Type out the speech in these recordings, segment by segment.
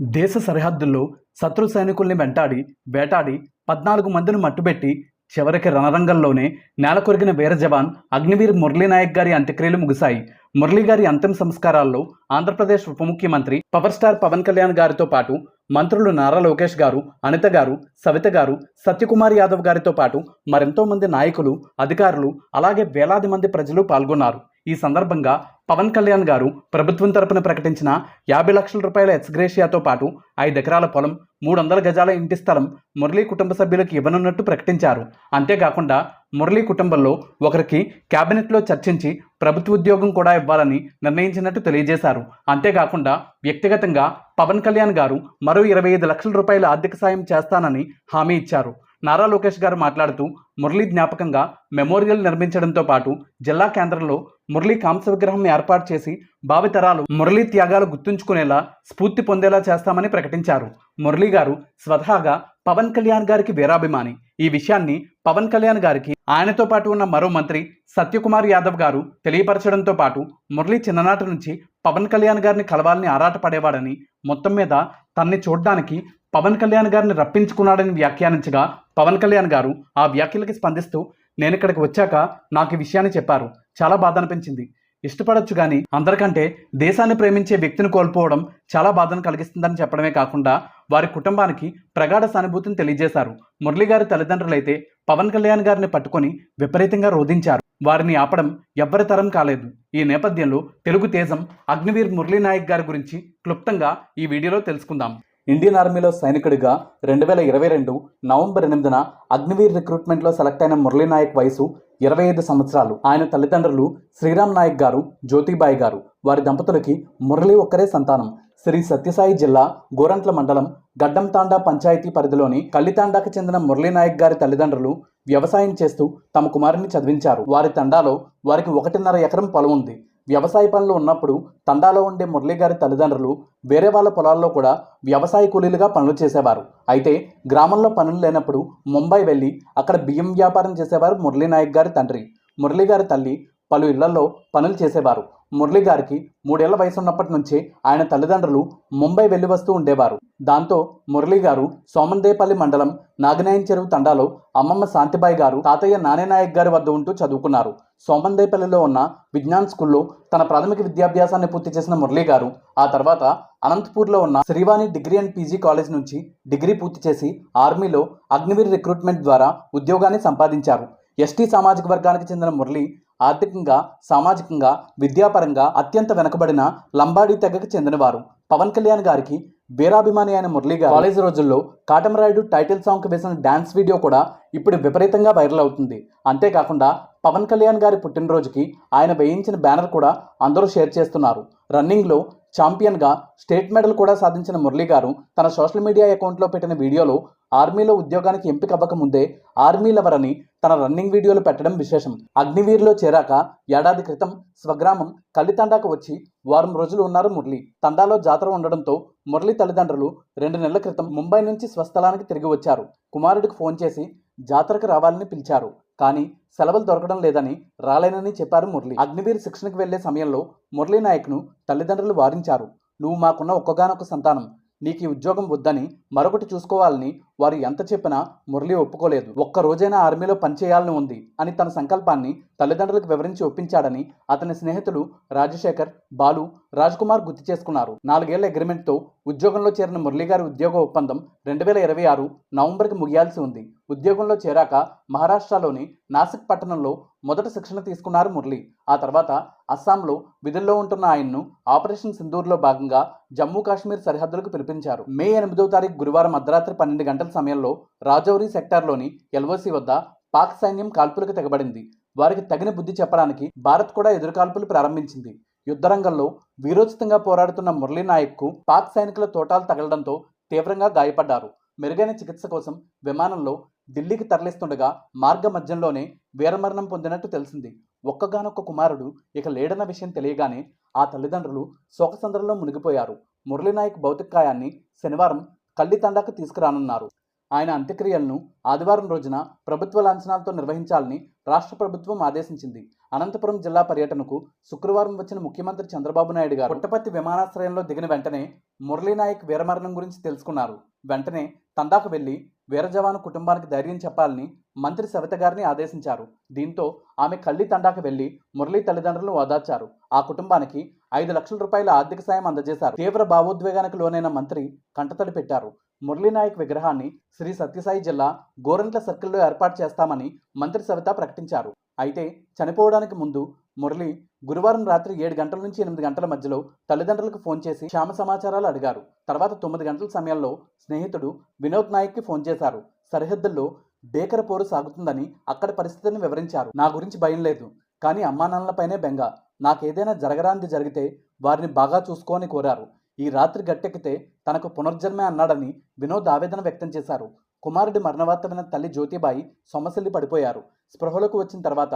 దేశ సరిహద్దుల్లో శత్రు సైనికుల్ని వెంటాడి వేటాడి పద్నాలుగు మందిని మట్టుబెట్టి చివరికి రణరంగంలోనే నేలకొరిగిన వీర జవాన్ అగ్నివీర్ మురళీనాయక్ గారి అంత్యక్రియలు ముగిశాయి. మురళీ గారి అంతిమ సంస్కారాల్లో ఆంధ్రప్రదేశ్ ఉప ముఖ్యమంత్రి పవర్ స్టార్ పవన్ కళ్యాణ్ గారితో పాటు మంత్రులు నారా లోకేష్ గారు అనిత గారు సవిత గారు సత్యకుమార్ యాదవ్ గారితో పాటు మరెంతో మంది నాయకులు అధికారులు అలాగే వేలాది మంది ప్రజలు పాల్గొన్నారు. ఈ సందర్భంగా పవన్ కళ్యాణ్ గారు ప్రభుత్వం తరపున ప్రకటించిన యాభై లక్షల రూపాయల ఎక్స్గ్రేషియాతో పాటు ఐదు ఎకరాల పొలం మూడు వందల గజాల ఇంటి స్థలం మురళీ కుటుంబ సభ్యులకు ఇవ్వనున్నట్టు ప్రకటించారు. అంతేకాకుండా మురళీ కుటుంబంలో ఒకరికి క్యాబినెట్లో చర్చించి ప్రభుత్వ ఉద్యోగం కూడా ఇవ్వాలని నిర్ణయించినట్టు తెలియజేశారు. అంతేకాకుండా వ్యక్తిగతంగా పవన్ కళ్యాణ్ గారు మరో ఇరవై ఐదు లక్షల రూపాయల ఆర్థిక సాయం చేస్తానని హామీ ఇచ్చారు. నారా లోకేష్ గారు మాట్లాడుతూ మురళీ జ్ఞాపకంగా మెమోరియల్ నిర్మించడంతో పాటు జిల్లా కేంద్రంలో మురళీ కాంస్య విగ్రహం ఏర్పాటు చేసి భావితరాలు మురళీ త్యాగాలు గుర్తుంచుకునేలా స్ఫూర్తి పొందేలా చేస్తామని ప్రకటించారు. మురళీ గారు స్వతహాగా పవన్ కళ్యాణ్ గారికి వీరాభిమాని. ఈ విషయాన్ని పవన్ కళ్యాణ్ గారికి ఆయనతో పాటు ఉన్న మరో మంత్రి సత్యకుమార్ యాదవ్ గారు తెలియపరచడంతో పాటు మురళీ చిన్ననాటి నుంచి పవన్ కళ్యాణ్ గారిని కలవాలని ఆరాటపడేవాడని మొత్తం మీద తన్ని చూడడానికి పవన్ కళ్యాణ్ గారిని రప్పించుకున్నాడని వ్యాఖ్యానించగా పవన్ కళ్యాణ్ గారు ఆ వ్యాఖ్యలకి స్పందిస్తూ నేను ఇక్కడికి వచ్చాక నాకు ఈ విషయాన్ని చెప్పారు. చాలా బాధ అనిపించింది ఇష్టపడొచ్చు కానీ అందరికంటే దేశాన్ని ప్రేమించే వ్యక్తిని కోల్పోవడం చాలా బాధను కలిగిస్తుందని చెప్పడమే కాకుండా వారి కుటుంబానికి ప్రగాఢ సానుభూతిని తెలియజేశారు. మురళి గారి తల్లిదండ్రులైతే పవన్ కళ్యాణ్ గారిని పట్టుకొని విపరీతంగా రోధించారు. వారిని ఆపడం ఎవ్వరి తరం కాలేదు. ఈ నేపథ్యంలో తెలుగు తేజం అగ్నివీర్ మురళీ నాయక్ గారి గురించి క్లుప్తంగా ఈ వీడియోలో తెలుసుకుందాం. ఇండియన్ ఆర్మీలో సైనికుడిగా రెండు వేల ఇరవై రెండు నవంబర్ ఎనిమిదిన అగ్నివీర్ రిక్రూట్మెంట్లో సెలెక్ట్ అయిన మురళీ నాయక్ వయసు ఇరవై ఐదు సంవత్సరాలు. ఆయన తల్లిదండ్రులు శ్రీరామ్ నాయక్ గారు జ్యోతిబాయి గారు. వారి దంపతులకి మురళి ఒక్కరే సంతానం. శ్రీ సత్యసాయి జిల్లా గోరంట్ల మండలం గడ్డంతాండా పంచాయతీ పరిధిలోని కల్లితాండాకు చెందిన మురళీ నాయక్ గారి తల్లిదండ్రులు వ్యవసాయం చేస్తూ తమ కుమారుని చదివించారు. వారి తండాలో వారికి ఒకటిన్నర ఎకరం పొలం ఉంది. వ్యవసాయ పనులు ఉన్నప్పుడు తండాలో ఉండే మురళీ గారి తల్లిదండ్రులు వేరే వాళ్ళ పొలాల్లో కూడా వ్యవసాయ కూలీలుగా పనులు చేసేవారు. అయితే గ్రామంలో పనులు లేనప్పుడు ముంబై వెళ్ళి అక్కడ బియ్యం వ్యాపారం చేసేవారు మురళీ నాయక్ గారి తండ్రి. మురళీ గారి తల్లి పలు ఇళ్ళలో పనులు చేసేవారు. మురళి గారికి మూడేళ్ళ వయసు ఉన్నప్పటి నుంచే ఆయన తల్లిదండ్రులు ముంబై వెళ్ళి వస్తూ ఉండేవారు. దాంతో మురళి గారు సోమందేపల్లి మండలం నాగనాయన్ చెరువు తండాలో అమ్మమ్మ శాంతిబాయి గారు తాతయ్య నానేనాయక్ గారి వద్ద ఉంటూ చదువుకున్నారు. సోమందేపల్లిలో ఉన్న విజ్ఞాన్ స్కూల్లో తన ప్రాథమిక విద్యాభ్యాసాన్ని పూర్తి చేసిన మురళి గారు ఆ తర్వాత అనంతపూర్లో ఉన్న Srivani degree and PG college నుంచి డిగ్రీ పూర్తి చేసి ఆర్మీలో అగ్నివీర్ రిక్రూట్మెంట్ ద్వారా ఉద్యోగాన్ని సంపాదించారు. ఎస్టీ సామాజిక వర్గానికి చెందిన మురళి ఆర్థికంగా సామాజికంగా విద్యాపరంగా అత్యంత వెనుకబడిన లంబాడీ తెగకు చెందినవారు. పవన్ కళ్యాణ్ గారికి వీరాభిమాని అయిన మురళి గారు కాలేజ్ రోజుల్లో కాటమరాయుడు టైటిల్ సాంగ్కి వేసిన డాన్స్ వీడియో కూడా ఇప్పుడు విపరీతంగా వైరల్ అవుతుంది. అంతేకాకుండా పవన్ కళ్యాణ్ గారి పుట్టినరోజుకి ఆయన వేయించిన బ్యానర్ కూడా అందరూ షేర్ చేస్తున్నారు. రన్నింగ్లో ఛాంపియన్గా స్టేట్ మెడల్ కూడా సాధించిన మురళీ గారు తన సోషల్ మీడియా అకౌంట్లో పెట్టిన వీడియోలో ఆర్మీలో ఉద్యోగానికి ఎంపిక అవ్వక ముందే ఆర్మీ లవర్ అని తన రన్నింగ్ వీడియోలు పెట్టడం విశేషం. అగ్నివీర్లో చేరాక ఏడాది క్రితం స్వగ్రామం కల్లితండాకు వచ్చి వారం రోజులు ఉన్నారు మురళి. తండాలో జాతర ఉండడంతో మురళి తల్లిదండ్రులు రెండు నెలల క్రితం ముంబై నుంచి స్వస్థలానికి తిరిగి వచ్చారు. కుమారుడికి ఫోన్ చేసి జాతరకు రావాలని పిలిచారు. కానీ సెలవులు దొరకడం లేదని రాలేనని చెప్పారు మురళి. అగ్నివీర్ శిక్షణకు వెళ్ళే సమయంలో మురళీ నాయక్ను తల్లిదండ్రులు వారించారు. నువ్వు మాకున్న ఒక్కగానొక్క సంతానం. నీకు ఈ ఉద్యోగం వద్దని మరొకటి చూసుకోవాలని వారు ఎంత చెప్పినా మురళి ఒప్పుకోలేదు. ఒక్క రోజైనా ఆర్మీలో పనిచేయాలని ఉంది అని తన సంకల్పాన్ని తల్లిదండ్రులకు వివరించి ఒప్పించాడని అతని స్నేహితులు రాజశేఖర్ బాలు రాజ్కుమార్ గుర్తు చేసుకున్నారు. నాలుగేళ్ళ అగ్రిమెంట్తో ఉద్యోగంలో చేరిన మురళీ గారి ఉద్యోగ ఒప్పందం రెండు వేల ఇరవై ఆరు నవంబర్కి ముగియాల్సి ఉంది. ఉద్యోగంలో చేరాక మహారాష్ట్రలోని నాసిక్ పట్టణంలో మొదట శిక్షణ తీసుకున్నారు మురళి. ఆ తర్వాత అస్సాంలో విధుల్లో ఉంటున్న ఆయన్ను ఆపరేషన్ సింధూర్లో భాగంగా జమ్మూ కాశ్మీర్ సరిహద్దులకు పిలిపించారు. మే ఎనిమిదవ తారీఖు గురువారం అర్ధరాత్రి పన్నెండు గంటల సమయంలో రాజౌరి సెక్టార్లోని ఎల్ఓసి వద్ద పాక్ సైన్యం కాల్పులకు తెగబడింది. వారికి తగిన బుద్ధి చెప్పడానికి భారత్ కూడా ఎదురుకాల్పులు ప్రారంభించింది. యుద్ధరంగంలో వీరోచితంగా పోరాడుతున్న మురళీ నాయక్కు పాక్ సైనికుల తోటాలు తగలడంతో తీవ్రంగా గాయపడ్డారు. మెరుగైన చికిత్స కోసం విమానంలో ఢిల్లీకి తరలిస్తుండగా మార్గ మధ్యంలోనే వీరమరణం పొందినట్టు తెలిసింది. ఒక్కగానొక్క కుమారుడు ఇక లేడన్న విషయం తెలియగానే ఆ తల్లిదండ్రులు శోకసంద్రంలో మునిగిపోయారు. మురళీనాయక్ భౌతికకాయాన్ని శనివారం కల్లితండాకు తీసుకురానున్నారు. ఆయన అంత్యక్రియలను ఆదివారం రోజున ప్రభుత్వ లాంఛనాలతో నిర్వహించాలని రాష్ట్ర ప్రభుత్వం ఆదేశించింది. అనంతపురం జిల్లా పర్యటనకు శుక్రవారం వచ్చిన ముఖ్యమంత్రి చంద్రబాబు నాయుడు గారు పుట్టపర్తి విమానాశ్రయంలో దిగిన వెంటనే మురళీనాయక్ వీరమరణం గురించి తెలుసుకున్నారు. వెంటనే తండాకు వెళ్ళి వీర జవాను కుటుంబానికి ధైర్యం చెప్పాలని మంత్రి సవిత గారిని ఆదేశించారు. దీంతో ఆమె కళ్ళి తండాకు వెళ్ళి మురళీ తల్లిదండ్రులను ఓదార్చారు. ఆ కుటుంబానికి ఐదు లక్షల రూపాయల ఆర్థిక సాయం అందజేశారు. తీవ్ర భావోద్వేగానికి లోనైన మంత్రి కంటతడి పెట్టారు. మురళీనాయక్ విగ్రహాన్ని శ్రీ సత్యసాయి జిల్లా గోరంట్ల సర్కిల్లో ఏర్పాటు చేస్తామని మంత్రి సవిత ప్రకటించారు. అయితే చనిపోవడానికి ముందు మురళి గురువారం రాత్రి ఏడు గంటల నుంచి ఎనిమిది గంటల మధ్యలో తల్లిదండ్రులకు ఫోన్ చేసి క్షేమ సమాచారాలు అడిగారు. తర్వాత తొమ్మిది గంటల సమయంలో స్నేహితుడు వినోద్ నాయక్కి ఫోన్ చేశారు. సరిహద్దుల్లో బేకర పోరు సాగుతుందని అక్కడ పరిస్థితిని వివరించారు. నా గురించి భయం లేదు కానీ అమ్మానాన్నలపైనే బెంగ. నాకేదైనా జరగరాంది జరిగితే వారిని బాగా చూసుకోని కోరారు. ఈ రాత్రి గట్టెక్కితే తనకు పునర్జన్మే అన్నాడని వినోద్ ఆవేదన వ్యక్తం చేశారు. కుమారుడి మరణవార్త విన్న తల్లి జ్యోతిబాయి సొమ్మసిల్లి పడిపోయారు. స్పృహలోకి వచ్చిన తర్వాత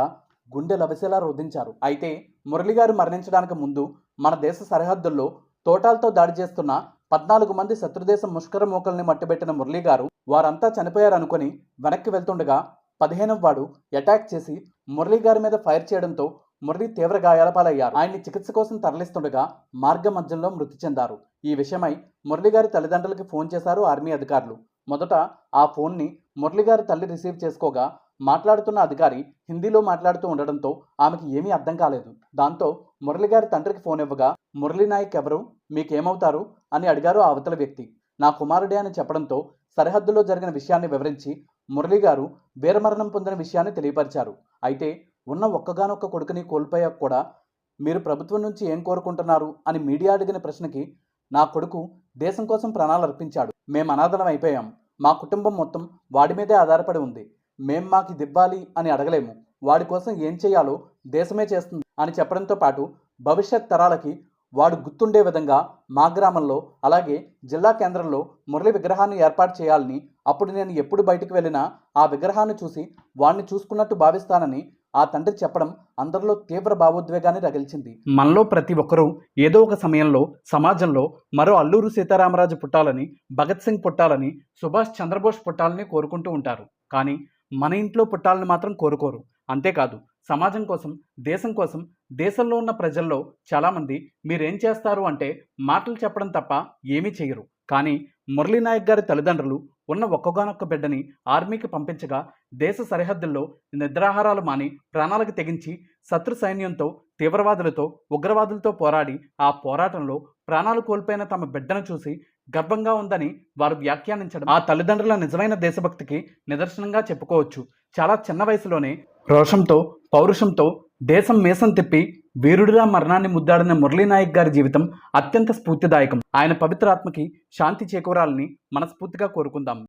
గుండె లవసేలా రోధించారు. అయితే మురళిగారు మరణించడానికి ముందు మన దేశ సరిహద్దుల్లో తోటాలతో దాడి చేస్తున్న పద్నాలుగు మంది శత్రుదేశం ముష్కర మూకల్ని మట్టుబెట్టిన మురళి గారు వారంతా చనిపోయారనుకుని వెనక్కి వెళ్తుండగా పదిహేనవ వాడు అటాక్ చేసి మురళి గారి మీద ఫైర్ చేయడంతో మురళి తీవ్ర గాయాల పాలయ్యారు. ఆయన్ని చికిత్స కోసం తరలిస్తుండగా మార్గ మధ్యంలో మృతి చెందారు. ఈ విషయమై మురళి గారి తల్లిదండ్రులకి ఫోన్ చేశారు ఆర్మీ అధికారులు. మొదట ఆ ఫోన్ని మురళి గారి తల్లి రిసీవ్ చేసుకోగా మాట్లాడుతున్న అధికారి హిందీలో మాట్లాడుతూ ఉండడంతో ఆమెకి ఏమీ అర్థం కాలేదు. దాంతో మురళి గారి తండ్రికి ఫోన్ ఇవ్వగా మురళి నాయక్ ఎవరు? మీకేమవుతారు? అని అడిగారు ఆ అవతల వ్యక్తి. నా కుమారుడే అని చెప్పడంతో సరిహద్దులో జరిగిన విషయాన్ని వివరించి మురళి గారు వీరమరణం పొందిన విషయాన్ని తెలియపరిచారు. అయితే ఉన్న ఒక్కగానొక్క కొడుకుని కోల్పోయాక కూడా మీరు ప్రభుత్వం నుంచి ఏం కోరుకుంటున్నారు అని మీడియా అడిగిన ప్రశ్నకి నా కొడుకు దేశం కోసం ప్రాణాలు అర్పించాడు. మేము అనాథలం అయిపోయాం. మా కుటుంబం మొత్తం వాడి మీదే ఆధారపడి ఉంది. మేం మాకు దివ్వాలి అని అడగలేము. వాడి కోసం ఏం చేయాలో దేశమే చేస్తుంది అని చెప్పడంతో పాటు భవిష్యత్ తరాలకి వాడు గుర్తుండే విధంగా మా గ్రామంలో అలాగే జిల్లా కేంద్రంలో మురళి విగ్రహాన్ని ఏర్పాటు చేయాలని అప్పుడు నేను ఎప్పుడు బయటికి వెళ్ళినా ఆ విగ్రహాన్ని చూసి వాడిని చూసుకున్నట్టు భావిస్తానని ఆ తండ్రి చెప్పడం అందరిలో తీవ్ర భావోద్వేగాన్ని రగిల్చింది. మనలో ప్రతి ఒక్కరూ ఏదో ఒక సమయంలో సమాజంలో మరో అల్లూరు సీతారామరాజు పుట్టాలని భగత్ సింగ్ పుట్టాలని సుభాష్ చంద్రబోస్ పుట్టాలని కోరుకుంటూ ఉంటారు. కానీ మన ఇంట్లో పుట్టాలని మాత్రం కోరుకోరు. అంతేకాదు సమాజం కోసం దేశం కోసం దేశంలో ఉన్న ప్రజల్లో చాలామంది మీరేం చేస్తారు అంటే మాటలు చెప్పడం తప్ప ఏమీ చేయరు. కానీ మురళీనాయక్ గారి తల్లిదండ్రులు ఉన్న ఒక్కగానొక్క బిడ్డని ఆర్మీకి పంపించగా దేశ సరిహద్దుల్లో నిద్రాహారాలు మాని ప్రాణాలకు తెగించి శత్రు సైన్యంతో తీవ్రవాదులతో ఉగ్రవాదులతో పోరాడి ఆ పోరాటంలో ప్రాణాలు కోల్పోయిన తమ బిడ్డను చూసి గర్వంగా ఉందని వారు వ్యాఖ్యానించడం ఆ తల్లిదండ్రుల నిజమైన దేశభక్తికి నిదర్శనంగా చెప్పుకోవచ్చు. చాలా చిన్న వయసులోనే రోషంతో పౌరుషంతో దేశం మీసం తిప్పి వీరుడిలా మరణాన్ని ముద్దాడిన మురళీనాయక్ గారి జీవితం అత్యంత స్ఫూర్తిదాయకం. ఆయన పవిత్రాత్మకి శాంతి చేకూరాలని మనస్ఫూర్తిగా కోరుకుందాం.